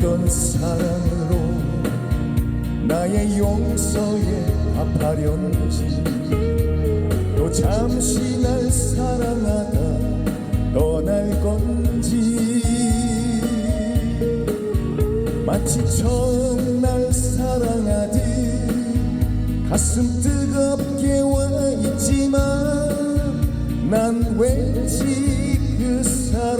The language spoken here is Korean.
어떤 사랑으로 나의 용서에 답하련지 또 잠시 날 사랑하다 떠날 건지 마치 처음 날 사랑하듯 가슴 뜨겁게 와 있지만 난 왠지 그 사랑